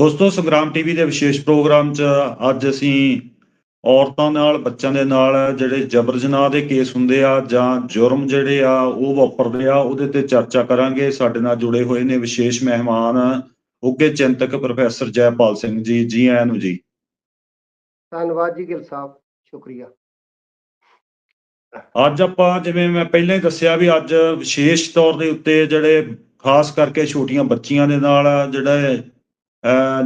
ਦੋਸਤੋ ਸੰਗਰਾਮ ਟੀਵੀ ਦੇ ਵਿਸ਼ੇਸ਼ ਪ੍ਰੋਗਰਾਮ 'ਚ ਅੱਜ ਅਸੀਂ ਔਰਤਾਂ ਨਾਲ ਬੱਚਿਆਂ ਦੇ ਨਾਲ ਜਿਹੜੇ ਜਬਰ ਜਨਾਹ ਦੇ ਕੇਸ ਹੁੰਦੇ ਆ ਜਾਂ ਜੁਰਮ ਜਿਹੜੇ ਆ ਉਹ ਵਾਪਰਦੇ ਆ ਉਹਦੇ ਤੇ ਚਰਚਾ ਕਰਾਂਗੇ। ਸਾਡੇ ਨਾਲ ਜੁੜੇ ਹੋਏ ਨੇ ਵਿਸ਼ੇਸ਼ ਮਹਿਮਾਨ ਉੱਘੇ ਚਿੰਤਕ ਪ੍ਰੋਫੈਸਰ ਜੈਪਾਲ ਸਿੰਘ ਜੀ। ਜੀ ਆਇਆਂ ਨੂੰ ਜੀ। ਧੰਨਵਾਦ ਜੀ ਗਿਲ ਸਾਹਿਬ ਸ਼ੁਕਰੀਆ। ਅੱਜ ਆਪਾਂ ਜਿਵੇਂ ਮੈਂ ਪਹਿਲਾਂ ਹੀ ਦੱਸਿਆ ਵੀ ਅੱਜ ਵਿਸ਼ੇਸ਼ ਤੌਰ ਦੇ ਉੱਤੇ ਜਿਹੜੇ ਖਾਸ ਕਰਕੇ ਛੋਟੀਆਂ ਬੱਚੀਆਂ ਦੇ ਨਾਲ ਜਿਹੜੇ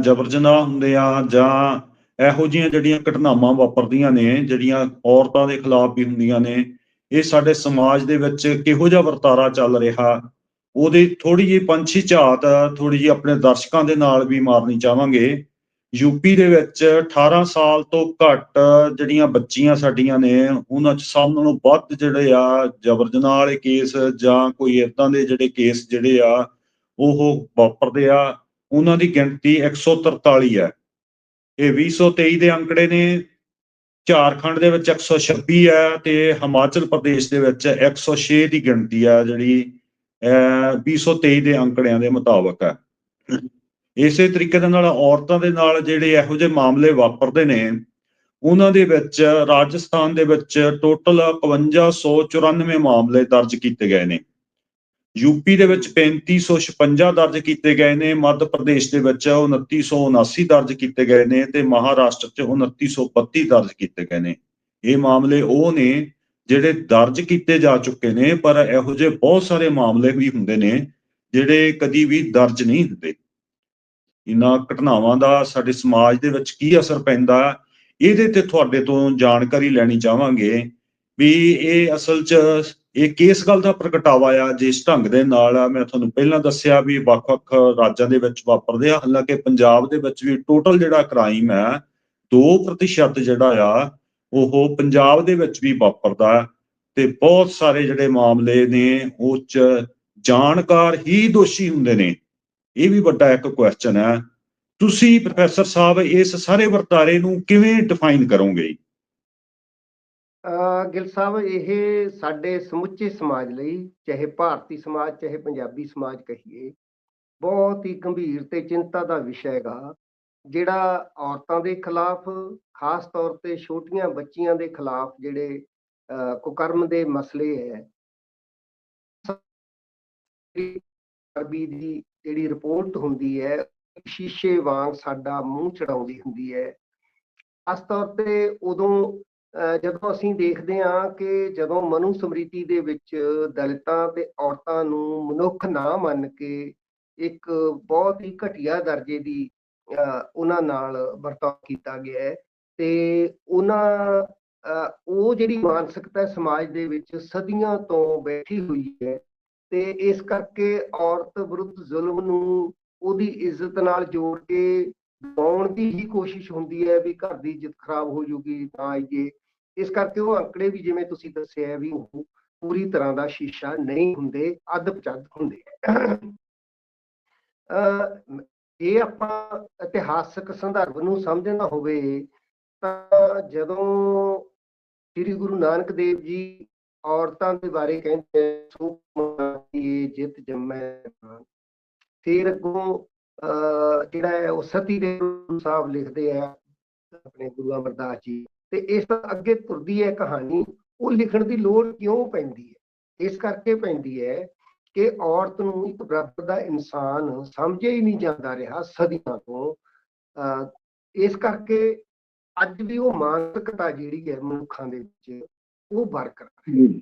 ਜਬਰ ਜਨਾਹ ਹੁੰਦੇ ਆ ਜਾਂ ਇਹੋ ਜਿਹੀਆਂ ਜਿਹੜੀਆਂ ਘਟਨਾਵਾਂ ਵਾਪਰਦੀਆਂ ਨੇ, ਜਿਹੜੀਆਂ ਔਰਤਾਂ ਦੇ ਖਿਲਾਫ ਵੀ ਹੁੰਦੀਆਂ ਨੇ, ਇਹ ਸਾਡੇ ਸਮਾਜ ਦੇ ਵਿੱਚ ਕਿਹੋ ਜਿਹਾ ਵਰਤਾਰਾ ਚੱਲ ਰਿਹਾ? ਉਹਦੀ ਥੋੜੀ ਜਿਹੀ ਪੰਛੀ ਝਾਤ ਥੋੜੀ ਜਿਹੀ ਆਪਣੇ ਦਰਸ਼ਕਾਂ ਦੇ ਨਾਲ ਵੀ ਮਾਰਨੀ ਚਾਹਾਂਗੇ। ਯੂਪੀ ਦੇ ਵਿੱਚ 18 ਸਾਲ ਤੋਂ ਘੱਟ ਜਿਹੜੀਆਂ ਬੱਚੀਆਂ ਸਾਡੀਆਂ ਨੇ, ਉਹਨਾਂ 'ਚ ਸਭ ਨਾਲੋਂ ਵੱਧ ਜਿਹੜੇ ਆ ਜਬਰ ਜਨਾਹ ਵਾਲੇ ਕੇਸ ਜਾਂ ਕੋਈ ਇਦਾਂ ਦੇ ਜਿਹੜੇ ਕੇਸ ਜਿਹੜੇ ਆ, ਉਹ ਵਾਪਰਦੇ ਆ। ਉਹਨਾਂ ਦੀ ਗਿਣਤੀ 143 ਹੈ। ਇਹ 2023 ਦੇ ਅੰਕੜੇ ਨੇ, ਝਾਰਖੰਡ ਦੇ ਵਿੱਚ 126 ਹੈ ਤੇ ਹਿਮਾਚਲ ਪ੍ਰਦੇਸ਼ ਦੇ ਵਿੱਚ 106 ਦੀ ਗਿਣਤੀ ਹੈ, ਜਿਹੜੀ, ਅਹ 2023 ਦੇ ਅੰਕੜਿਆਂ ਦੇ ਮੁਤਾਬਕ ਹੈ। ਇਸੇ ਤਰੀਕੇ ਦੇ ਨਾਲ ਔਰਤਾਂ ਦੇ ਨਾਲ ਜਿਹੜੇ ਇਹੋ ਜਿਹੇ ਮਾਮਲੇ ਵਾਪਰਦੇ ਨੇ, ਉਹਨਾਂ ਦੇ ਵਿੱਚ ਰਾਜਸਥਾਨ ਦੇ ਵਿੱਚ ਟੋਟਲ 5594 ਮਾਮਲੇ ਦਰਜ ਕੀਤੇ ਗਏ ਨੇ। ਯੂਪੀ ਦੇ ਵਿੱਚ 3556 ਦਰਜ ਕੀਤੇ ਗਏ ਨੇ, ਮੱਧ ਪ੍ਰਦੇਸ਼ ਦੇ ਵਿੱਚ 2979 ਦਰਜ ਕੀਤੇ ਗਏ ਨੇ ਤੇ ਮਹਾਰਾਸ਼ਟਰ 'ਚ 2932 ਦਰਜ ਕੀਤੇ ਗਏ ਨੇ। ਇਹ ਮਾਮਲੇ ਉਹ ਨੇ ਜਿਹੜੇ ਦਰਜ ਕੀਤੇ ਜਾ ਚੁੱਕੇ ਨੇ, ਪਰ ਇਹੋ ਜਿਹੇ ਬਹੁਤ ਸਾਰੇ ਮਾਮਲੇ ਵੀ ਹੁੰਦੇ ਨੇ ਜਿਹੜੇ ਕਦੀ ਵੀ ਦਰਜ ਨਹੀਂ ਹੁੰਦੇ। ਇਹਨਾਂ ਘਟਨਾਵਾਂ ਦਾ ਸਾਡੇ ਸਮਾਜ ਦੇ ਵਿੱਚ ਕੀ ਅਸਰ ਪੈਂਦਾ, ਇਹਦੇ ਤੇ ਤੁਹਾਡੇ ਤੋਂ ਜਾਣਕਾਰੀ ਲੈਣੀ ਚਾਹਾਂਗੇ ਵੀ ਇਹ ਅਸਲ 'ਚ ਇਹ ਕਿਸ ਗੱਲ ਦਾ ਪ੍ਰਗਟਾਵਾ ਆ? ਜਿਸ ਢੰਗ ਦੇ ਨਾਲ ਆ, ਮੈਂ ਤੁਹਾਨੂੰ ਪਹਿਲਾਂ ਦੱਸਿਆ ਵੀ ਵੱਖ-ਵੱਖ ਰਾਜਾਂ ਦੇ ਵਿੱਚ ਵਾਪਰਦੇ ਆ ਹਾਲਾਂਕਿ ਪੰਜਾਬ ਦੇ ਵਿੱਚ ਵੀ ਟੋਟਲ ਜਿਹੜਾ ਕ੍ਰਾਈਮ ਹੈ 2% ਜਿਹੜਾ ਆ ਉਹ ਪੰਜਾਬ ਦੇ ਵਿੱਚ ਵੀ ਵਾਪਰਦਾ ਤੇ ਬਹੁਤ ਸਾਰੇ ਜਿਹੜੇ ਮਾਮਲੇ ਨੇ ਉਹ ਚ ਜਾਣਕਾਰ ਹੀ ਦੋਸ਼ੀ ਹੁੰਦੇ ਨੇ। ਇਹ ਵੀ ਵੱਡਾ ਇੱਕ ਕੁਐਸਚਨ ਹੈ ਤੁਸੀਂ ਪ੍ਰੋਫੈਸਰ ਸਾਹਿਬ ਇਸ ਸਾਰੇ ਵਰਤਾਰੇ ਨੂੰ ਕਿਵੇਂ ਡਿਫਾਈਨ ਕਰੋਗੇ? ਗਿਲ ਸਾਹਿਬ, ਇਹ ਸਾਡੇ ਸਮੁੱਚੇ ਸਮਾਜ ਲਈ, ਚਾਹੇ ਭਾਰਤੀ ਸਮਾਜ, ਚਾਹੇ ਪੰਜਾਬੀ ਸਮਾਜ ਕਹੀਏ, ਬਹੁਤ ਹੀ ਗੰਭੀਰ ਤੇ ਚਿੰਤਾ ਦਾ ਵਿਸ਼ਾ ਹੈਗਾ, ਜਿਹੜਾ ਔਰਤਾਂ ਦੇ ਖਿਲਾਫ, ਖਾਸ ਤੌਰ ਤੇ ਛੋਟੀਆਂ ਬੱਚੀਆਂ ਦੇ ਖਿਲਾਫ ਜਿਹੜੇ, ਅਹ ਕੁਕਰਮ ਦੇ ਮਸਲੇ ਹੈ। ਅਰਬੀ ਦੀ ਜਿਹੜੀ ਰਿਪੋਰਟ ਹੁੰਦੀ ਹੈ, ਸ਼ੀਸ਼ੇ ਵਾਂਗ ਸਾਡਾ ਮੂੰਹ ਚੜਾਉਂਦੀ ਹੁੰਦੀ ਹੈ। ਖਾਸ ਤੌਰ ਤੇ ਉਦੋਂ ਜਦੋਂ ਅਸੀਂ ਦੇਖਦੇ ਹਾਂ ਕਿ ਜਦੋਂ ਮਨੂ ਸਮ੍ਰਿਤੀ ਦੇ ਵਿੱਚ ਦਲਿਤਾਂ ਤੇ ਔਰਤਾਂ ਨੂੰ ਮਨੁੱਖ ਨਾ ਮੰਨ ਕੇ ਇੱਕ ਬਹੁਤ ਹੀ ਘਟੀਆ ਦਰਜੇ ਦੀ, ਅਹ ਉਹਨਾਂ ਨਾਲ ਵਰਤਾਅ ਕੀਤਾ ਗਿਆ ਹੈ ਤੇ ਉਹਨਾਂ, ਅਹ ਉਹ ਜਿਹੜੀ ਮਾਨਸਿਕਤਾ ਸਮਾਜ ਦੇ ਵਿੱਚ ਸਦੀਆਂ ਤੋਂ ਬੈਠੀ ਹੋਈ ਹੈ ਤੇ ਇਸ ਕਰਕੇ ਔਰਤ ਵਿਰੁੱਧ ਜ਼ੁਲਮ ਨੂੰ ਉਹਦੀ ਇੱਜ਼ਤ ਨਾਲ ਜੋੜ ਕੇ ਦਬਾਉਣ ਦੀ ਹੀ ਕੋਸ਼ਿਸ਼ ਹੁੰਦੀ ਹੈ ਵੀ ਘਰ ਦੀ ਇੱਜ਼ਤ ਖਰਾਬ ਹੋ ਜੂਗੀ ਤਾਂ ਆਈਏ ਇਸ ਕਰਕੇ ਉਹ ਅੰਕੜੇ ਵੀ ਜਿਵੇਂ ਤੁਸੀਂ ਦੱਸਿਆ ਵੀ ਉਹ ਪੂਰੀ ਤਰ੍ਹਾਂ ਦਾ ਸ਼ੀਸ਼ਾ ਨਹੀਂ ਹੁੰਦੇ ਅੱਧ ਪਚੱਧ ਹੁੰਦੇ। ਅਹ ਇਹ ਆਪਾਂ ਇਤਿਹਾਸਕ ਸੰਦਰਭ ਨੂੰ ਸਮਝਣਾ ਹੋਵੇ ਤਾਂ ਜਦੋਂ ਸ੍ਰੀ ਗੁਰੂ ਨਾਨਕ ਦੇਵ ਜੀ ਔਰਤਾਂ ਦੇ ਬਾਰੇ ਕਹਿੰਦੇ ਆ, ਸੋ ਮਾਤੀ ਜਿਤ ਜੰਮੈ ਫਿਰ ਅੱਗੋਂ ਅਹ ਜਿਹੜਾ ਹੈ ਉਹ ਸਤੀ ਦੇ ਸਾਹਿਬ ਲਿਖਦੇ ਆ ਆਪਣੇ ਗੁਰੂ ਅਮਰਦਾਸ ਜੀ। ਤੇ ਇਸ ਤੋਂ ਅੱਗੇ ਤੁਰਦੀ ਹੈ ਕਹਾਣੀ, ਉਹ ਲਿਖਣ ਦੀ ਲੋੜ ਕਿਉਂ ਪੈਂਦੀ ਹੈ? ਇਸ ਕਰਕੇ ਪੈਂਦੀ ਹੈ ਕਿ ਔਰਤ ਨੂੰ ਇੱਕ ਬਰਾਬਰ ਦਾ ਇਨਸਾਨ ਸਮਝਿਆ ਹੀ ਨਹੀਂ ਜਾਂਦਾ ਰਿਹਾ ਸਦੀਆਂ ਤੋਂ। ਇਸ ਕਰਕੇ ਅੱਜ ਵੀ ਉਹ ਮਾਨਸਿਕਤਾ ਜਿਹੜੀ ਹੈ ਮਨੁੱਖਾਂ ਦੇ ਵਿੱਚ, ਉਹ ਬਰਕਰਾਰ ਹੈ।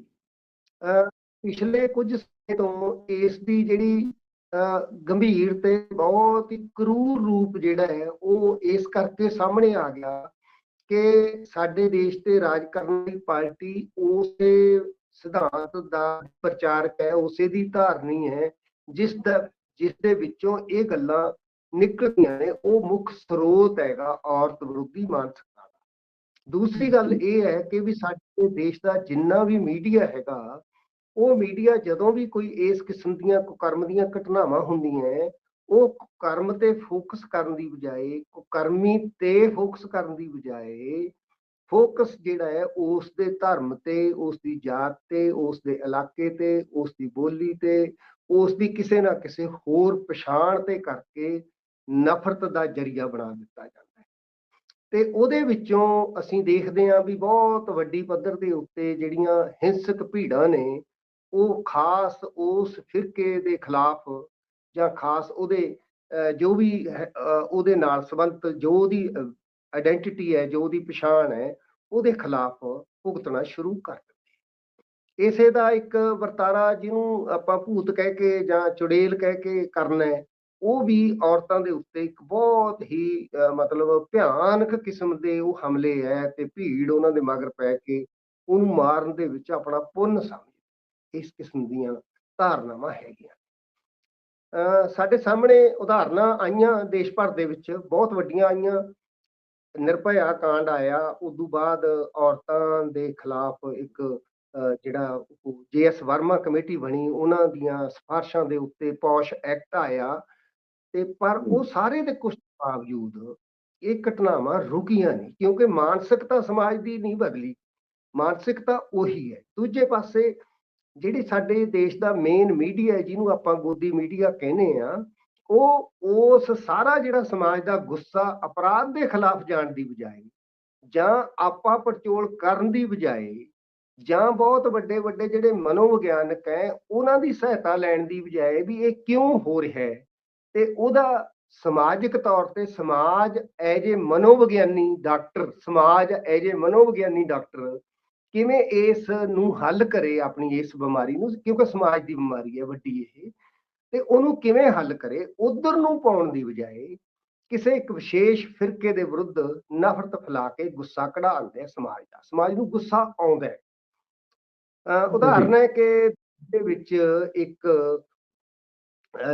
ਅਹ ਪਿਛਲੇ ਕੁਝ ਸਮੇਂ ਤੋਂ ਇਸ ਦੀ ਜਿਹੜੀ, ਅਹ ਗੰਭੀਰ ਤੇ ਬਹੁਤ ਹੀ ਕਰੂਰ ਰੂਪ ਜਿਹੜਾ ਹੈ, ਉਹ ਇਸ ਕਰਕੇ ਸਾਹਮਣੇ ਆ ਗਿਆ ਕਿ ਸਾਡੇ ਦੇਸ਼ ਤੇ ਰਾਜ ਕਰਨ ਵਾਲੀ ਪਾਰਟੀ ਉਸੇ ਸਿਧਾਂਤ ਦਾ ਪ੍ਰਚਾਰਕ ਹੈ, ਉਸੇ ਦੀ ਧਾਰਨੀ ਹੈ, ਜਿਸ ਦਾ, ਜਿਸ ਦੇ ਵਿੱਚੋਂ ਇਹ ਗੱਲਾਂ ਨਿਕਲਦੀਆਂ ਨੇ, ਉਹ ਮੁੱਖ ਸਰੋਤ ਹੈਗਾ ਔਰਤ ਵਿਰੋਧੀ ਮਾਨਸਿਕਤਾ ਦਾ। ਦੂਸਰੀ ਗੱਲ ਇਹ ਹੈ ਕਿ ਵੀ ਸਾਡੇ ਦੇਸ਼ ਦਾ ਜਿੰਨਾ ਵੀ ਮੀਡੀਆ ਹੈਗਾ, ਉਹ ਮੀਡੀਆ ਜਦੋਂ ਵੀ ਕੋਈ ਇਸ ਕਿਸਮ ਦੀਆਂ ਕੁਕਰਮ ਦੀਆਂ ਘਟਨਾਵਾਂ ਹੁੰਦੀਆਂ ਉਹ ਕਰਮ ਤੇ ਫੋਕਸ ਕਰਨ ਦੀ ਬਜਾਏ ਕੁਕਰਮੀ ਤੇ ਫੋਕਸ ਕਰਨ ਦੀ ਬਜਾਏ, ਫੋਕਸ ਜਿਹੜਾ ਹੈ, ਉਸ ਦੇ ਧਰਮ ਤੇ, ਉਸ ਦੀ ਜਾਤ ਤੇ, ਉਸ ਦੇ ਇਲਾਕੇ ਤੇ, ਉਸ ਦੀ ਬੋਲੀ ਤੇ, ਉਸ ਦੀ ਕਿਸੇ ਨਾ ਕਿਸੇ ਹੋਰ ਪਛਾਣ ਤੇ ਕਰਕੇ ਨਫ਼ਰਤ ਦਾ ਜਰੀਆ ਬਣਾ ਦਿੱਤਾ ਜਾਂਦਾ ਹੈ। ਤੇ ਉਹਦੇ ਵਿੱਚੋਂ ਅਸੀਂ ਦੇਖਦੇ ਹਾਂ ਵੀ ਬਹੁਤ ਵੱਡੀ ਪੱਧਰ ਦੇ ਉੱਤੇ ਜਿਹੜੀਆਂ ਹਿੰਸਕ ਭੀੜਾਂ ਨੇ, ਉਹ ਖਾਸ ਉਸ ਫਿਰਕੇ ਦੇ ਖਿਲਾਫ ਜਾਂ ਖਾਸ ਉਹਦੇ ਅਹ, ਜੋ ਵੀ ਉਹਦੇ ਨਾਲ ਸੰਬੰਧਿਤ ਜੋ ਉਹਦੀ ਆਇਡੈਂਟੀਟੀ ਹੈ ਜੋ ਉਹਦੀ ਪਛਾਣ ਹੈ ਉਹਦੇ ਖਿਲਾਫ ਭੁਗਤਣਾ ਸ਼ੁਰੂ ਕਰ ਦਿੰਦੇ ਇਸੇ ਦਾ ਇੱਕ ਵਰਤਾਰਾ ਜਿਹਨੂੰ ਆਪਾਂ ਭੂਤ ਕਹਿ ਕੇ ਜਾਂ ਚੁੜੇਲ ਕਹਿ ਕੇ ਕਰਨਾ ਹੈ ਉਹ ਵੀ ਔਰਤਾਂ ਦੇ ਉੱਤੇ ਇੱਕ ਬਹੁਤ ਹੀ ਮਤਲਬ ਭਿਆਨਕ ਕਿਸਮ ਦੇ ਉਹ ਹਮਲੇ ਹੈ ਤੇ ਭੀੜ ਉਹਨਾਂ ਦੇ ਮਗਰ ਪੈ ਕੇ ਉਹਨੂੰ ਮਾਰਨ ਦੇ ਵਿੱਚ ਆਪਣਾ ਪੁੰਨ ਸਮਝ ਇਸ ਕਿਸਮ ਦੀਆਂ ਧਾਰਨਾਵਾਂ ਹੈਗੀਆਂ। ਸਾਡੇ ਸਾਹਮਣੇ ਉਦਾਹਰਨਾਂ ਆਈਆਂ ਦੇਸ਼ ਭਰ ਦੇ ਵਿੱਚ ਬਹੁਤ ਵੱਡੀਆਂ ਆਈਆਂ। ਨਿਰਭਇਆ ਕਾਂਡ ਆਇਆ ਉਦੋਂ ਬਾਅਦ ਔਰਤਾਂ ਦੇ ਖਿਲਾਫ ਇੱਕ ਜਿਹੜਾ ਜੇਐਸ ਵਰਮਾ ਕਮੇਟੀ ਬਣੀ ਉਹਨਾਂ ਦੀਆਂ ਸਿਫਾਰਸ਼ਾਂ ਦੇ ਉੱਤੇ ਪੌਸ਼ ਐਕਟ ਆਇਆ। ਤੇ ਪਰ ਉਹ ਸਾਰੇ ਦੇ ਕੁਝ ਬਾਵਜੂਦ ਇਹ ਘਟਨਾਵਾਂ ਰੁਕੀਆਂ ਨਹੀਂ ਕਿਉਂਕਿ ਮਾਨਸਿਕਤਾ ਸਮਾਜ ਦੀ ਨਹੀਂ ਬਦਲੀ। ਮਾਨਸਿਕਤਾ ਉਹੀ ਹੈ। ਦੂਜੇ ਪਾਸੇ ਜਿਹੜੇ ਸਾਡੇ ਦੇਸ਼ ਦਾ ਮੇਨ ਮੀਡੀਆ ਜਿਹਨੂੰ ਆਪਾਂ ਗੋਦੀ ਮੀਡੀਆ ਕਹਿੰਦੇ ਆ ਉਹ ਉਸ ਸਾਰਾ ਜਿਹੜਾ ਸਮਾਜ ਦਾ ਗੁੱਸਾ ਅਪਰਾਧ ਦੇ ਖਿਲਾਫ ਜਾਣ ਦੀ ਬਜਾਏ ਜਾਂ ਆਪਾ ਪੜਚੋਲ ਕਰਨ ਦੀ ਬਜਾਏ ਜਾਂ ਬਹੁਤ ਵੱਡੇ ਵੱਡੇ ਜਿਹੜੇ ਮਨੋਵਿਗਿਆਨਕ ਹੈ, ਉਹਨਾਂ ਦੀ ਸਹਾਇਤਾ ਲੈਣ ਦੀ ਬਜਾਏ ਵੀ ਇਹ ਕਿਉਂ ਹੋ ਰਿਹਾ ਹੈ? ਤੇ ਉਹਦਾ ਸਮਾਜਿਕ ਤੌਰ ਤੇ ਸਮਾਜ ਐਜ ਏ ਮਨੋਵਿਗਿਆਨੀ ਡਾਕਟਰ, ਸਮਾਜ ਐਜ ਏ ਮਨੋਵਿਗਿਆਨੀ ਡਾਕਟਰ ਕਿਵੇਂ ਇਸ ਨੂੰ ਹੱਲ ਕਰੇ ਆਪਣੀ ਇਸ ਬਿਮਾਰੀ ਨੂੰ? ਕਿਉਂਕਿ ਸਮਾਜ ਦੀ ਬਿਮਾਰੀ ਹੈ ਵੱਡੀ ਇਹ। ਤੇ ਉਹਨੂੰ ਕਿਵੇਂ ਹੱਲ ਕਰੇ? ਉਧਰ ਨੂੰ ਪਾਉਣ ਦੀ ਬਜਾਏ ਕਿਸੇ ਇੱਕ ਵਿਸ਼ੇਸ਼ ਫਿਰਕੇ ਦੇ ਵਿਰੁੱਧ ਨਫ਼ਰਤ ਫੈਲਾ ਕੇ ਗੁੱਸਾ ਕਢਾਉਂਦੇ ਆ ਸਮਾਜ ਦਾ। ਸਮਾਜ ਨੂੰ ਗੁੱਸਾ ਆਉਂਦਾ ਹੈ। ਉਦਾਹਰਨ ਹੈ ਕਿ ਦੇ ਵਿੱਚ ਇੱਕ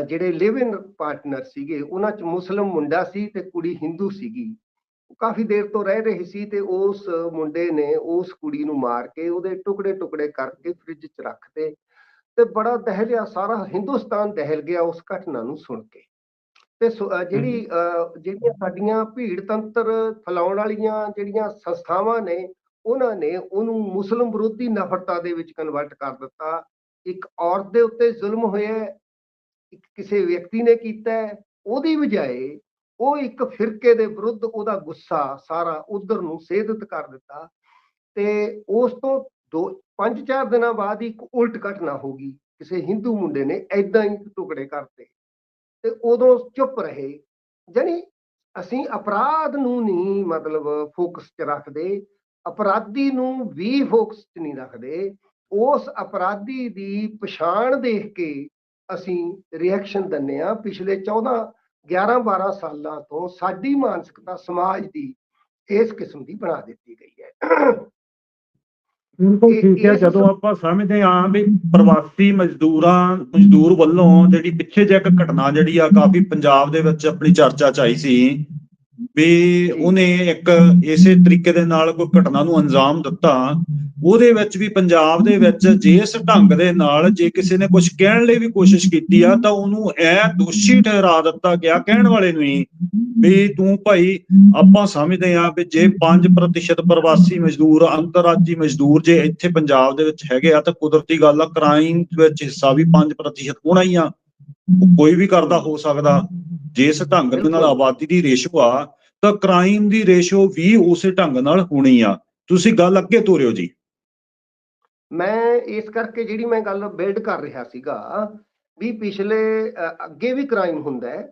ਜਿਹੜੇ ਲਿਵ ਇਨ ਪਾਰਟਨਰ ਸੀਗੇ ਉਹਨਾਂ ਚ ਮੁਸਲਮ ਮੁੰਡਾ ਸੀ ਤੇ ਕੁੜੀ ਹਿੰਦੂ ਸੀਗੀ। ਕਾਫੀ ਦੇਰ ਤੋਂ ਰਹਿ ਰਹੀ ਸੀ ਤੇ ਉਸ ਮੁੰਡੇ ਨੇ ਉਸ ਕੁੜੀ ਨੂੰ ਮਾਰ ਕੇ ਉਹਦੇ ਟੁਕੜੇ ਟੁਕੜੇ ਕਰਕੇ ਫ੍ਰਿਜ 'ਚ ਰੱਖਤੇ ਤੇ ਬੜਾ ਦਹਿਲਿਆ ਸਾਰਾ ਹਿੰਦੁਸਤਾਨ ਦਹਿਲ ਗਿਆ ਉਸ ਘਟਨਾ ਨੂੰ ਸੁਣ ਕੇ। ਤੇ ਜਿਹੜੀ ਜਿਹੜੀਆਂ ਸਾਡੀਆਂ ਭੀੜ ਤੰਤਰ ਫੈਲਾਉਣ ਵਾਲੀਆਂ ਜਿਹੜੀਆਂ ਸੰਸਥਾਵਾਂ ਨੇ ਉਹਨਾਂ ਨੇ ਉਹਨੂੰ ਮੁਸਲਮ ਵਿਰੋਧੀ ਨਫ਼ਰਤਾ ਦੇ ਵਿੱਚ ਕਨਵਰਟ ਕਰ ਦਿੱਤਾ। ਇੱਕ ਔਰਤ ਦੇ ਉੱਤੇ ਜ਼ੁਲਮ ਹੋਇਆ ਇੱਕ ਕਿਸੇ ਵਿਅਕਤੀ ਨੇ ਕੀਤਾ ਉਹਦੀ ਬਜਾਏ ਉਹ ਇੱਕ ਫਿਰਕੇ ਦੇ ਵਿਰੁੱਧ ਉਹਦਾ ਗੁੱਸਾ ਸਾਰਾ ਉਧਰ ਨੂੰ ਸੇਧਿਤ ਕਰ ਦਿੱਤਾ ਤੇ ਉਸ ਤੋਂ ਦੋ, ਪੰਜ ਚਾਰ ਦਿਨਾਂ ਬਾਅਦ ਇੱਕ ਉਲਟ ਘਟਨਾ ਹੋ ਗਈ। ਕਿਸੇ ਹਿੰਦੂ ਮੁੰਡੇ ਨੇ ਐਦਾਂ ਹੀ ਟੁਕੜੇ ਕਰਤੇ ਤੇ ਉਦੋਂ ਚੁੱਪ ਰਹੇ। ਜਾਣੀ ਅਸੀਂ ਅਪਰਾਧ ਨੂੰ ਨਹੀਂ ਮਤਲਬ ਫੋਕਸ 'ਚ ਰੱਖਦੇ, ਅਪਰਾਧੀ ਨੂੰ ਵੀ ਫੋਕਸ 'ਚ ਨਹੀਂ ਰੱਖਦੇ। ਉਸ ਅਪਰਾਧੀ ਦੀ ਪਛਾਣ ਦੇਖ ਕੇ ਅਸੀਂ ਰਿਐਕਸ਼ਨ ਦਿੰਨੇ ਆ ਪਿਛਲੇ 14 11 12 ਸਾਲਾਂ ਤੋਂ ਸਾਡੀ ਮਾਨਸਿਕਤਾ ਸਮਾਜ ਦੀ ਇਸ ਕਿਸਮ ਦੀ ਬਣਾ ਦਿੱਤੀ ਗਈ ਹੈ। ਬਿਲਕੁਲ ਠੀਕ ਹੈ ਜਦੋਂ ਆਪਾਂ ਸਮਝਦੇ ਹਾਂ ਵੀ ਪ੍ਰਵਾਸੀ ਮਜ਼ਦੂਰਾਂ ਮਜ਼ਦੂਰ ਵੱਲੋਂ ਜਿਹੜੀ ਪਿੱਛੇ ਜੇ ਇੱਕ ਘਟਨਾ ਜਿਹੜੀ ਆ ਕਾਫੀ ਪੰਜਾਬ ਦੇ ਵਿੱਚ ਆਪਣੀ ਚਰਚਾ ਚ ਆਈ ਸੀ। ਵੀ ਉਹਨੇ ਇੱਕ ਇਸੇ ਤਰੀਕੇ ਦੇ ਨਾਲ ਕੋਈ ਘਟਨਾ ਨੂੰ ਅੰਜਾਮ ਦਿੱਤਾ, ਉਹਦੇ ਵਿੱਚ ਵੀ ਪੰਜਾਬ ਦੇ ਵਿੱਚ ਜਿਸ ਢੰਗ ਦੇ ਨਾਲ ਜੇ ਕਿਸੇ ਨੇ ਕੁਝ ਕਹਿਣ ਲਈ ਵੀ ਕੋਸ਼ਿਸ਼ ਕੀਤੀ ਆ, ਤਾਂ ਉਹਨੂੰ ਇਹ ਦੋਸ਼ੀ ਠਹਿਰਾ ਦਿੱਤਾ ਗਿਆ ਕਹਿਣ ਵਾਲੇ ਨੂੰ ਹੀ ਵੀ ਤੂੰ ਭਾਈ ਆਪਾਂ ਸਮਝਦੇ ਹਾਂ ਵੀ ਜੇ 5% ਪ੍ਰਵਾਸੀ ਮਜ਼ਦੂਰ, ਅੰਤਰਰਾਜੀ ਮਜ਼ਦੂਰ ਜੇ ਇੱਥੇ ਪੰਜਾਬ ਦੇ ਵਿੱਚ ਹੈਗੇ ਆ, ਤਾਂ ਕੁਦਰਤੀ ਗੱਲ ਆ, ਕ੍ਰਾਈਮ ਵਿੱਚ ਹਿੱਸਾ ਵੀ 5% ਹੋਣਾ ਹੀ ਆ। ਕੋਈ ਵੀ ਕਰਦਾ ਹੋ ਸਕਦਾ। ਜਿਸ ਢੰਗ ਦੇ ਨਾਲ। ਆਬਾਦੀ ਦੀ ਰੇਸ਼ੋ ਆ ਤਾਂ ਕ੍ਰਾਈਮ ਦੀ ਰੇਸ਼ੋ ਵੀ ਉਸੇ ਢੰਗ ਨਾਲ ਹੋਣੀ ਆ। ਤੁਸੀਂ ਗੱਲ ਅੱਗੇ ਤੋਰਿਓ ਜੀ। ਮੈਂ ਇਸ ਕਰਕੇ ਜਿਹੜੀ ਮੈਂ ਗੱਲ ਬਿਲਡ ਕਰ ਰਿਹਾ ਸੀਗਾ ਵੀ ਪਿਛਲੇ ਅੱਗੇ ਵੀ ਕ੍ਰਾਈਮ ਹੁੰਦਾ ਹੈ।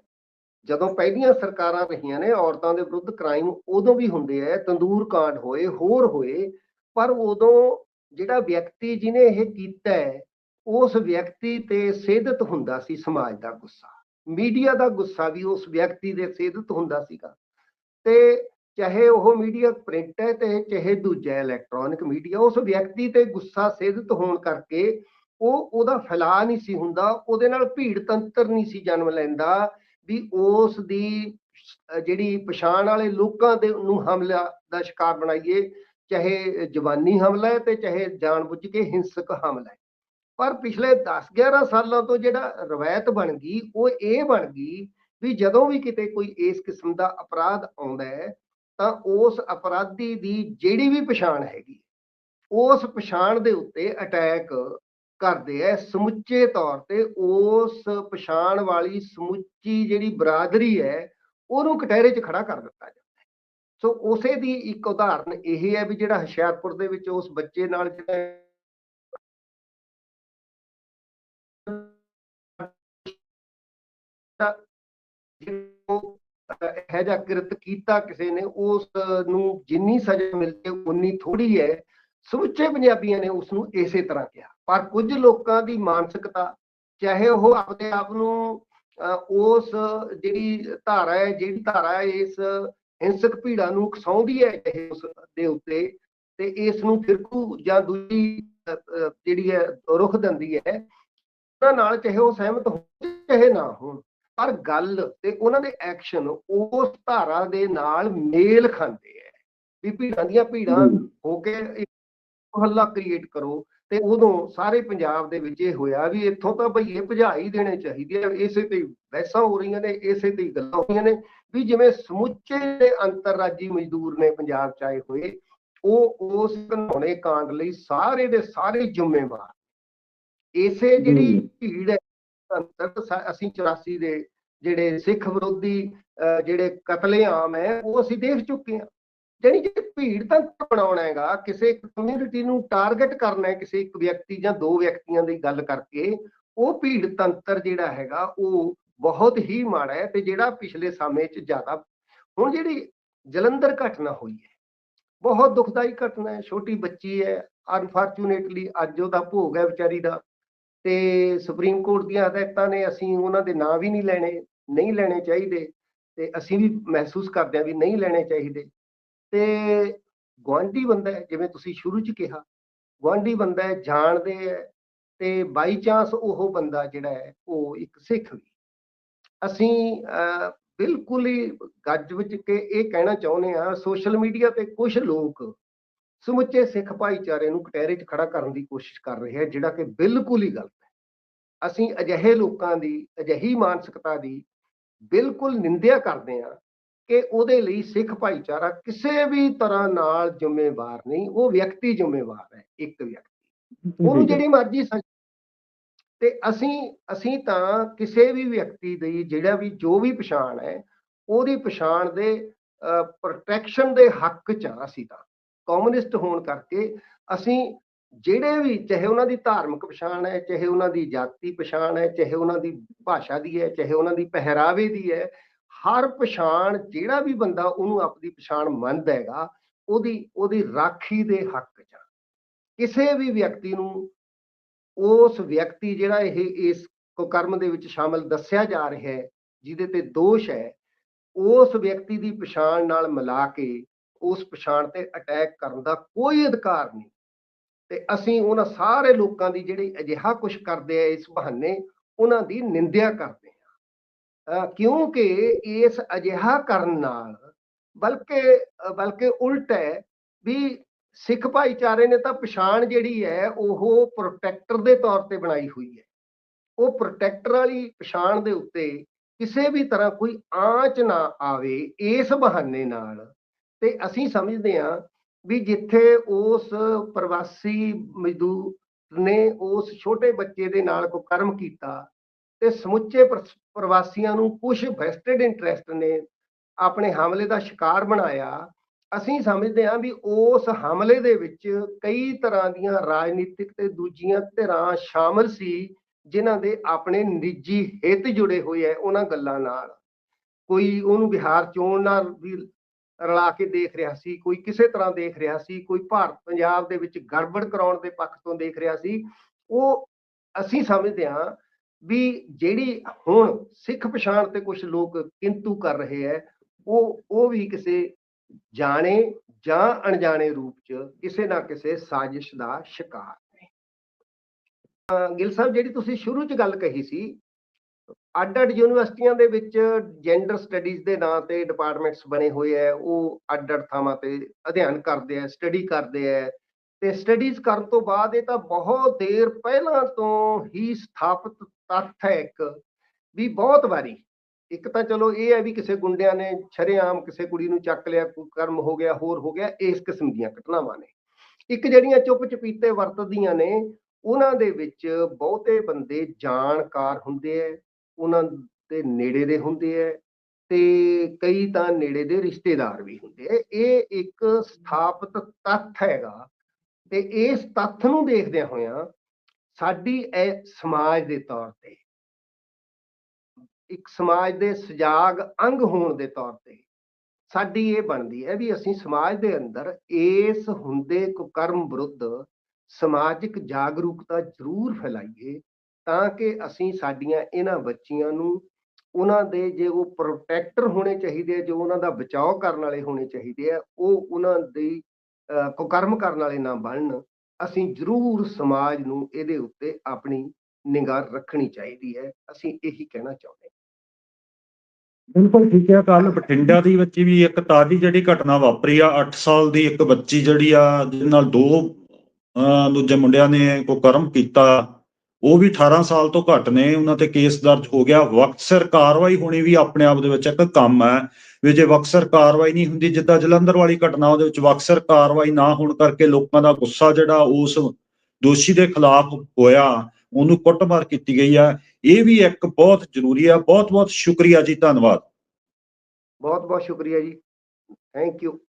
ਜਦੋਂ ਪਹਿਲੀਆਂ ਸਰਕਾਰਾਂ ਰਹੀਆਂ ਨੇ ਔਰਤਾਂ ਦੇ ਵਿਰੁੱਧ ਕ੍ਰਾਈਮ ਉਦੋਂ ਵੀ ਹੁੰਦੇ ਆ ਤੰਦੂਰ ਕਾਂਡ ਹੋਏ ਹੋਰ ਹੋਏ ਪਰ ਉਦੋਂ ਜਿਹੜਾ ਵਿਅਕਤੀ ਜਿਹਨੇ ਇਹ ਕੀਤਾ ਹੈ ਉਸ ਵਿਅਕਤੀ ਤੇ ਸੇਧਿਤ ਹੁੰਦਾ ਸੀ ਸਮਾਜ ਦਾ ਗੁੱਸਾ। ਮੀਡੀਆ ਦਾ ਗੁੱਸਾ ਵੀ ਉਸ ਵਿਅਕਤੀ ਦੇ ਸੇਧਿਤ ਹੁੰਦਾ ਸੀਗਾ। ਤੇ ਚਾਹੇ ਉਹ ਮੀਡੀਆ ਪ੍ਰਿੰਟ ਹੈ ਤੇ ਚਾਹੇ ਦੂਜਾ ਇਲੈਕਟ੍ਰੋਨਿਕ ਮੀਡੀਆ, ਉਸ ਵਿਅਕਤੀ ਤੇ ਗੁੱਸਾ ਸੇਧਿਤ ਹੋਣ ਕਰਕੇ ਉਹ ਉਹਦਾ ਫੈਲਾਅ ਨਹੀਂ ਸੀ ਹੁੰਦਾ, ਉਹਦੇ ਨਾਲ ਭੀੜ ਤੰਤਰ ਨਹੀਂ ਸੀ ਜਨਮ ਲੈਂਦਾ ਵੀ ਉਸ ਦੀ ਜਿਹੜੀ ਪਛਾਣ ਵਾਲੇ ਲੋਕਾਂ ਦੇ ਨੂੰ ਹਮਲਾ ਦਾ ਸ਼ਿਕਾਰ ਬਣਾਈਏ, ਚਾਹੇ ਜਵਾਨੀ ਹਮਲਾ ਹੈ ਤੇ ਚਾਹੇ ਜਾਣਬੁੱਝ ਕੇ ਹਿੰਸਕ ਹਮਲਾ ਹੈ। ਪਰ ਪਿਛਲੇ 10-11 ਸਾਲਾਂ ਤੋਂ ਜਿਹੜਾ ਰਵਾਇਤ ਬਣ ਗਈ, ਉਹ ਇਹ ਬਣ ਗਈ ਵੀ ਜਦੋਂ ਵੀ ਕਿਤੇ ਕੋਈ ਇਸ ਕਿਸਮ ਦਾ ਅਪਰਾਧ ਆਉਂਦਾ ਹੈ, ਤਾਂ ਉਸ ਅਪਰਾਧੀ ਦੀ ਜਿਹੜੀ ਵੀ ਪਛਾਣ ਹੈਗੀ, ਉਸ ਪਛਾਣ ਦੇ ਉੱਤੇ ਅਟੈਕ ਕਰਦੇ ਐ ਸਮੁੱਚੇ ਤੌਰ ਤੇ ਉਸ ਪਛਾਣ ਵਾਲੀ ਸਮੁੱਚੀ ਜਿਹੜੀ ਬਰਾਦਰੀ ਹੈ, ਉਹਨੂੰ ਕਟਹਿਰੇ 'ਚ ਖੜਾ ਕਰ ਦਿੱਤਾ ਜਾਂਦਾ ਹੈ। ਸੋ ਉਸੇ ਦੀ ਇੱਕ ਉਦਾਹਰਨ ਇਹ ਹੈ ਵੀ ਜਿਹੜਾ ਹੁਸ਼ਿਆਰਪੁਰ ਦੇ ਵਿੱਚ ਉਸ ਬੱਚੇ ਨਾਲ ਜਿਹੜਾ ਜਿਹਨੂੰ ਹੈ ਜਾਂ ਕਿਰਤ ਕੀਤਾ ਕਿਸੇ ਨੇ, ਉਸ ਨੂੰ ਜਿੰਨੀ ਸਜ਼ਾ ਮਿਲਦੀ ਉਨੀ ਥੋੜੀ ਹੈ। ਸਮੁੱਚੇ ਪੰਜਾਬੀਆਂ ਨੇ ਉਸ ਨੂੰ ਇਸੇ ਤਰ੍ਹਾਂ ਕਿਹਾ। ਪਰ ਕੁਝ ਲੋਕਾਂ ਦੀ ਮਾਨਸਿਕਤਾ, ਚਾਹੇ ਉਹ ਆਪਣੇ ਆਪ ਨੂੰ ਉਸ ਜਿਹੜੀ ਧਾਰਾ ਹੈ, ਜਿਹੜੀ ਧਾਰਾ ਹੈ, ਇਸ ਹਿੰਸਕ ਭੀੜਾ ਨੂੰ ਉਕਸਾਉਂਦੀ ਹੈ, ਚਾਹੇ ਉਸ ਦੇ ਉੱਤੇ, ਤੇ ਇਸ ਨੂੰ ਫਿਰਕੂ ਜਾਂ ਦੂਜੀ ਜਿਹੜੀ ਹੈ, ਰੁਖ ਦਿੰਦੀ ਹੈ, ਉਹਨਾਂ ਨਾਲ ਚਾਹੇ ਉਹ ਸਹਿਮਤ ਹੋਣ, ਚਾਹੇ ਨਾ ਹੋਣ। ਪਰ ਗੱਲ ਤੇ ਉਹਨਾਂ ਦੇ ਐਕਸ਼ਨ ਉਸ ਧਾਰਾ ਦੇ ਨਾਲ ਮੇਲ ਖਾਂਦੇ ਹੈ ਵੀ ਭੀੜਾਂ ਦੀਆਂ ਭੀੜਾਂ ਹੋ। ਕੇ ਹੱਲਾ ਕ੍ਰੀਏਟ ਕਰੋ ਤੇ ਉਦੋਂ ਸਾਰੇ ਪੰਜਾਬ ਦੇ ਵਿੱਚ ਇਹ ਹੋਇਆ ਵੀ ਇੱਥੋਂ ਤਾਂ ਭਈ ਇਹ ਭਜਾਈ ਦੇਣੇ ਚਾਹੀਦੇ ਆ ਇਸੇ ਤੇ ਬਹਿਸਾਂ ਹੋ ਰਹੀਆਂ ਨੇ ਇਸੇ ਤੇ ਗੱਲਾਂ ਹੋਈਆਂ ਨੇ ਵੀ ਜਿਵੇਂ ਸਮੁੱਚੇ ਦੇ ਅੰਤਰਰਾਜੀ ਮਜ਼ਦੂਰ ਨੇ ਪੰਜਾਬ ਚ ਆਏ ਹੋਏ ਉਹ ਉਸ ਘਨੌਣੇ ਕਾਂਡ ਲਈ ਸਾਰੇ ਦੇ ਸਾਰੇ ਜ਼ਿੰਮੇਵਾਰ ਇਸੇ ਜਿਹੜੀ ਭੀੜ ਹੈ ਅਸੀਂ 84 ਦੇ ਜਿਹੜੇ ਸਿੱਖ ਵਿਰੋਧੀ ਜਿਹੜੇ ਕਤਲੇਆਮ ਹੈ, ਉਹ ਅਸੀਂ ਦੇਖ ਚੁੱਕੇ ਹਾਂ। ਜਾਨੀ ਜੇ ਭੀੜ ਤੰਤਰ ਬਣਾਉਣਾ ਹੈਗਾ, ਕਿਸੇ ਕਮਿਊਨਿਟੀ ਨੂੰ ਟਾਰਗੇਟ ਕਰਨਾ ਹੈ, ਕਿਸੇ ਇੱਕ ਵਿਅਕਤੀ ਜਾਂ ਦੋ ਵਿਅਕਤੀਆਂ ਦੀ ਗੱਲ ਕਰਕੇ, ਉਹ ਭੀੜ ਤੰਤਰ ਜਿਹੜਾ ਹੈਗਾ, ਉਹ ਬਹੁਤ ਹੀ ਮਾੜਾ ਹੈ ਤੇ ਜਿਹੜਾ ਪਿਛਲੇ ਸਮੇਂ 'ਚ ਜ਼ਿਆਦਾ, ਹੁਣ ਜਿਹੜੀ ਜਲੰਧਰ ਘਟਨਾ ਹੋਈ ਹੈ, ਬਹੁਤ ਦੁਖਦਾਈ ਘਟਨਾ ਹੈ। ਛੋਟੀ ਬੱਚੀ ਹੈ ਅਨਫੋਰਚੂਨੇਟਲੀ ਅੱਜ ਉਹਦਾ ਭੋਗ ਹੈ ਵਿਚਾਰੀ ਦਾ। ਤੇ ਸੁਪਰੀਮ ਕੋਰਟ ਦੀਆਂ ਹਦਾਇਤਾਂ ਨੇ ਅਸੀਂ ਉਹਨਾਂ ਦੇ ਨਾਂ ਵੀ ਨਹੀਂ ਲੈਣੇ ਨਹੀਂ ਲੈਣੇ ਚਾਹੀਦੇ ਤੇ ਅਸੀਂ ਵੀ ਮਹਿਸੂਸ ਕਰਦੇ ਹਾਂ ਵੀ ਨਹੀਂ ਲੈਣੇ ਚਾਹੀਦੇ। ਤੇ ਗਵਾਂਢੀ ਬੰਦਾ ਹੈ, ਜਿਵੇਂ ਤੁਸੀਂ ਸ਼ੁਰੂ ਚ ਕਿਹਾ ਗਵਾਂਢੀ ਬੰਦਾ ਹੈ, ਜਾਣਦੇ ਹੈ ਤੇ ਬਾਈ ਚਾਂਸ ਉਹ ਬੰਦਾ ਜਿਹੜਾ ਹੈ, ਉਹ ਇੱਕ ਸਿੱਖ ਵੀ। ਅਸੀਂ ਬਿਲਕੁਲ ਹੀ ਗੱਜ ਵਿੱਚ ਕੇ ਇਹ ਕਹਿਣਾ ਚਾਹੁੰਦੇ ਆ ਸੋਸ਼ਲ ਮੀਡੀਆ ਤੇ ਕੁਝ ਲੋਕ ਸਮੁੱਚੇ ਸਿੱਖ ਭਾਈਚਾਰੇ ਨੂੰ ਕਟਹਿਰੇ 'ਚ ਖੜਾ ਕਰਨ ਦੀ ਕੋਸ਼ਿਸ਼ ਕਰ ਰਹੇ ਹੈ, ਜਿਹੜਾ ਕਿ ਬਿਲਕੁਲ ਹੀ ਗਲਤ ਅਸੀਂ ਅਜਿਹੇ ਲੋਕਾਂ ਦੀ ਅਜਿਹੀ ਮਾਨਸਿਕਤਾ ਦੀ ਬਿਲਕੁਲ ਨਿੰਦਿਆ ਕਰਦੇ ਆ ਕਿ ਉਹਦੇ ਲਈ ਸਿੱਖ ਭਾਈਚਾਰਾ ਕਿਸੇ ਵੀ ਤਰ੍ਹਾਂ ਨਾਲ ਜ਼ਿੰਮੇਵਾਰ ਨਹੀਂ ਉਹ ਵਿਅਕਤੀ ਜ਼ਿੰਮੇਵਾਰ ਹੈ ਇੱਕ ਵਿਅਕਤੀ। ਉਹਨੂੰ ਜਿਹੜੀ ਮਰਜ਼ੀ ਤੇ ਅਸੀਂ ਅਸੀਂ ਤਾਂ ਕਿਸੇ ਵੀ ਵਿਅਕਤੀ ਦੀ ਜਿਹੜਾ ਵੀ ਜੋ ਵੀ ਪਛਾਣ ਹੈ ਉਹਦੀ ਪਛਾਣ ਦੇ ਪ੍ਰੋਟੈਕਸ਼ਨ ਦੇ ਹੱਕ ਚ ਆ ਅਸੀਂ ਤਾਂ। ਕਮਿਊਨਿਸਟ ਹੋਣ ਕਰਕੇ ਅਸੀਂ ਜਿਹੜੇ ਵੀ, ਚਾਹੇ ਉਹਨਾਂ ਦੀ ਧਾਰਮਿਕ ਪਛਾਣ ਹੈ, ਚਾਹੇ ਉਹਨਾਂ ਦੀ ਜਾਤੀ ਪਛਾਣ ਹੈ, ਚਾਹੇ ਉਹਨਾਂ ਦੀ ਭਾਸ਼ਾ ਦੀ ਹੈ, ਚਾਹੇ ਉਹਨਾਂ ਦੀ ਪਹਿਰਾਵੇ ਦੀ ਹੈ, ਹਰ ਪਛਾਣ, ਜਿਹੜਾ ਵੀ ਬੰਦਾ ਉਹਨੂੰ ਆਪਣੀ ਪਛਾਣ ਮੰਨਦਾ ਹੈਗਾ, ਉਹਦੀ ਉਹਦੀ ਰਾਖੀ ਦੇ ਹੱਕ 'ਚ ਕਿਸੇ ਵੀ ਵਿਅਕਤੀ ਨੂੰ ਉਸ ਵਿਅਕਤੀ ਜਿਹੜਾ ਇਹ, ਇਸ ਕਰਮ ਦੇ ਵਿੱਚ ਸ਼ਾਮਲ ਦੱਸਿਆ ਜਾ ਰਿਹਾ ਹੈ, ਜਿਹਦੇ ਤੇ ਦੋਸ਼ ਹੈ, ਉਸ ਵਿਅਕਤੀ ਦੀ ਪਛਾਣ ਨਾਲ ਮਿਲਾ ਕੇ ਉਸ ਪਛਾਣ ਤੇ ਅਟੈਕ ਕਰਨ ਦਾ ਕੋਈ ਅਧਿਕਾਰ ਨਹੀਂ। ਤੇ ਅਸੀਂ ਉਹਨਾਂ ਸਾਰੇ ਲੋਕਾਂ ਦੀ ਜਿਹੜੀ ਅਜਿਹਾ ਕੁਝ ਕਰਦੇ ਆ ਇਸ ਬਹਾਨੇ, ਉਹਨਾਂ ਦੀ ਨਿੰਦਿਆ ਕਰਦੇ ਆ ਕਿਉਂਕਿ ਇਸ ਅਜਿਹਾ ਕਰਨ ਨਾਲ ਬਲਕਿ ਬਲਕਿ ਉਲਟ ਹੈ ਵੀ ਸਿੱਖ ਭਾਈਚਾਰੇ ਨੇ ਤਾਂ ਪਛਾਣ ਜਿਹੜੀ ਹੈ, ਉਹ ਪ੍ਰੋਟੈਕਟਰ ਦੇ ਤੌਰ ਤੇ ਬਣਾਈ ਹੋਈ ਹੈ। ਉਹ ਪ੍ਰੋਟੈਕਟਰ ਵਾਲੀ ਪਛਾਣ ਦੇ ਉੱਤੇ ਕਿਸੇ ਵੀ ਤਰ੍ਹਾਂ ਕੋਈ ਆਂਚ ਨਾ ਆਵੇ ਇਸ ਬਹਾਨੇ ਨਾਲ। ਤੇ ਅਸੀਂ ਸਮਝਦੇ ਹਾਂ ਵੀ ਜਿੱਥੇ ਉਸ ਪ੍ਰਵਾਸੀ ਮਜ਼ਦੂਰ ਨੇ ਉਸ ਛੋਟੇ ਬੱਚੇ ਦੇ ਨਾਲ ਕੋ ਕਰਮ ਕੀਤਾ ਤੇ ਸਮੁੱਚੇ ਪ੍ਰਵਾਸੀਆਂ ਨੂੰ ਕੁਝ ਵੈਸਟਡ ਇੰਟਰਸਟ ਨੇ ਆਪਣੇ ਹਮਲੇ ਦਾ ਸ਼ਿਕਾਰ ਬਣਾਇਆ, ਅਸੀਂ ਸਮਝਦੇ ਹਾਂ ਵੀ ਉਸ ਹਮਲੇ ਦੇ ਵਿੱਚ ਕਈ ਤਰ੍ਹਾਂ ਦੀਆਂ ਰਾਜਨੀਤਿਕ ਤੇ ਦੂਜੀਆਂ ਧਿਰਾਂ ਸ਼ਾਮਲ ਸੀ, ਜਿਨ੍ਹਾਂ ਦੇ ਆਪਣੇ ਨਿੱਜੀ ਹਿੱਤ ਜੁੜੇ ਹੋਏ ਐ ਉਹਨਾਂ ਗੱਲਾਂ ਨਾਲ। ਕੋਈ ਉਹਨੂੰ ਬਿਹਾਰ ਚੋਣ ਨਾਲ ਵੀ ਰਲਾ ਕੇ ਦੇਖ ਰਿਹਾ ਸੀ, ਕੋਈ ਕਿਸੇ ਤਰ੍ਹਾਂ ਦੇਖ ਰਿਹਾ ਸੀ, ਕੋਈ ਭਾਰਤ ਪੰਜਾਬ ਦੇ ਵਿੱਚ ਗੜਬੜ ਕਰਾਉਣ ਦੇ ਪੱਖ ਤੋਂ ਦੇਖ ਰਿਹਾ ਸੀ, ਉਹ ਅਸੀਂ ਸਮਝਦੇ ਹਾਂ ਵੀ ਜਿਹੜੀ ਹੁਣ ਸਿੱਖ ਪਛਾਣ ਤੇ ਕੁਝ ਲੋਕ ਕਿੰਤੂ ਕਰ ਰਹੇ ਐ ਉਹ ਉਹ ਵੀ ਕਿਸੇ ਜਾਣੇ ਜਾਂ ਅਣਜਾਣੇ ਰੂਪ ਚ ਕਿਸੇ ਨਾ ਕਿਸੇ ਸਾਜ਼ਿਸ਼ ਦਾ ਸ਼ਿਕਾਰ ਨੇ। ਗਿਲ ਸਾਹਿਬ, ਜਿਹੜੀ ਤੁਸੀਂ ਸ਼ੁਰੂ ਚ ਗੱਲ ਕਹੀ ਸੀ ਅੱਡ-ਅੱਡ ਯੂਨੀਵਰਸਿਟੀਆਂ ਦੇ ਵਿੱਚ ਜੈਂਡਰ ਸਟੱਡੀਜ਼ ਦੇ ਨਾਂ ਤੇ ਡਿਪਾਰਟਮੈਂਟਸ ਬਣੇ ਹੋਏ ਐ, ਉਹ ਅੱਡ-ਅੱਡ ਥਾਵਾਂ ਤੇ ਅਧਿਐਨ ਕਰਦੇ ਐ ਸਟੱਡੀ ਕਰਦੇ ਐ। ਤੇ ਸਟੱਡੀਜ਼ ਕਰਨ ਤੋਂ ਬਾਅਦ ਇਹ ਤਾਂ ਬਹੁਤ ਦੇਰ ਪਹਿਲਾਂ ਤੋਂ ਹੀ ਸਥਾਪਿਤ ਤੱਥ ਹੈ ਇੱਕ, ਵੀ ਬਹੁਤ ਵਾਰੀ, ਇੱਕ ਤਾਂ ਚਲੋ ਇਹ ਹੈ ਵੀ ਕਿਸੇ ਗੁੰਡਿਆਂ ਨੇ ਛਰੇਆਮ ਕਿਸੇ ਕੁੜੀ ਨੂੰ ਚੱਕ ਲਿਆ ਕੋਈ ਕਰਮ ਹੋ ਗਿਆ, ਹੋਰ ਹੋ ਗਿਆ, ਇਸ ਕਿਸਮ ਦੀਆਂ ਘਟਨਾਵਾਂ ਨੇ। ਇੱਕ ਜਿਹੜੀਆਂ ਚੁੱਪ ਚਪੀਤੇ ਵਰਤਦੀਆਂ ਨੇ, ਉਹਨਾਂ ਦੇ ਵਿੱਚ ਬਹੁਤੇ ਬੰਦੇ ਜਾਣਕਾਰ ਹੁੰਦੇ ਐ ਉਹਨਾਂ ਦੇ ਨੇੜੇ ਦੇ ਹੁੰਦੇ ਐ ਤੇ ਕਈ ਤਾਂ ਨੇੜੇ ਦੇ ਰਿਸ਼ਤੇਦਾਰ ਵੀ ਹੁੰਦੇ ਐ। ਇਹ ਇੱਕ ਸਥਾਪਿਤ ਤੱਥ ਹੈਗਾ ਤੇ ਇਸ ਤੱਥ ਨੂੰ ਦੇਖਦਿਆਂ ਹੋਇਆਂ ਸਾਡੀ ਇਹ ਸਮਾਜ ਦੇ ਤੌਰ ਤੇ ਇੱਕ ਸਮਾਜ ਦੇ ਸਜਾਗ ਅੰਗ ਹੋਣ ਦੇ ਤੌਰ ਤੇ ਸਾਡੀ ਇਹ ਬਣਦੀ ਹੈ ਵੀ ਅਸੀਂ ਸਮਾਜ ਦੇ ਅੰਦਰ ਇਸ ਹੁੰਦੇ ਕੁਕਰਮ ਵਿਰੁੱਧ ਸਮਾਜਿਕ ਜਾਗਰੂਕਤਾ ਜ਼ਰੂਰ ਫੈਲਾਈਏ ਤਾਂ ਕਿ ਅਸੀਂ ਸਾਡੀਆਂ ਇਹਨਾਂ ਬੱਚੀਆਂ ਨੂੰ ਉਹਨਾਂ ਦੇ ਜੇ ਉਹ ਪ੍ਰੋਟੈਕਟਰ ਹੋਣੇ ਚਾਹੀਦੇ ਆ ਜੋ ਉਹਨਾਂ ਦਾ ਬਚਾਅ ਕਰਨ ਵਾਲੇ ਹੋਣੇ ਚਾਹੀਦੇ ਆ ਉਹ ਉਹਨਾਂ ਦੀ ਅਹ, ਕੁਕਰਮ ਕਰਨ ਵਾਲੇ ਨਾ ਬਣਨ ਅਸੀਂ ਜ਼ਰੂਰ ਸਮਾਜ ਨੂੰ ਇਹਦੇ ਉੱਤੇ ਆਪਣੀ ਨਿਗਾਹ ਰੱਖਣੀ ਚਾਹੀਦੀ ਹੈ। ਅਸੀਂ ਇਹੀ ਕਹਿਣਾ ਚਾਹੁੰਦੇ ਬਿਲਕੁਲ ਠੀਕ ਹੈ ਕੱਲ ਬਠਿੰਡਾ ਦੀ ਬੱਚੀ ਵੀ ਇੱਕ ਤਾਜ਼ੀ ਜਿਹੜੀ ਘਟਨਾ ਵਾਪਰੀ ਆ 8 ਸਾਲ ਦੀ ਇੱਕ ਬੱਚੀ ਜਿਹੜੀ ਆ ਜਿਹਦੇ ਨਾਲ ਦੋ ਦੂਜੇ ਮੁੰਡਿਆਂ ਨੇ ਕੋਈ ਕਰਮ ਕੀਤਾ। ਉਹ ਵੀ 18 ਸਾਲ ਤੋਂ ਘੱਟ ਨੇ, ਉਹਨਾਂ ਤੇ ਕੇਸ ਦਰਜ ਹੋ ਗਿਆ। ਵਕਤ ਸਿਰ ਕਾਰਵਾਈ ਹੋਣੀ ਵੀ ਆਪਣੇ ਆਪ ਦੇ ਵਿੱਚ ਇੱਕ ਕੰਮ ਹੈ ਵੀ ਜੇ ਵਕਤ ਸਿਰ ਕਾਰਵਾਈ ਨਹੀਂ ਹੁੰਦੀ, ਜਿੱਦਾਂ ਜਲੰਧਰ ਵਾਲੀ ਘਟਨਾ ਉਹਦੇ ਵਿੱਚ ਵਕਤ ਸਿਰ ਕਾਰਵਾਈ ਨਾ ਹੋਣ ਕਰਕੇ ਲੋਕਾਂ ਦਾ ਗੁੱਸਾ ਜਿਹੜਾ ਉਸ ਦੋਸ਼ੀ ਦੇ ਖਿਲਾਫ ਹੋਇਆ, ਉਹਨੂੰ ਕੁੱਟਮਾਰ ਕੀਤੀ ਗਈ ਆ ਇਹ ਵੀ ਇੱਕ ਬਹੁਤ ਜ਼ਰੂਰੀ ਆ ਬਹੁਤ ਬਹੁਤ ਸ਼ੁਕਰੀਆ ਜੀ। ਧੰਨਵਾਦ। ਬਹੁਤ ਬਹੁਤ ਸ਼ੁਕਰੀਆ ਜੀ। Thank you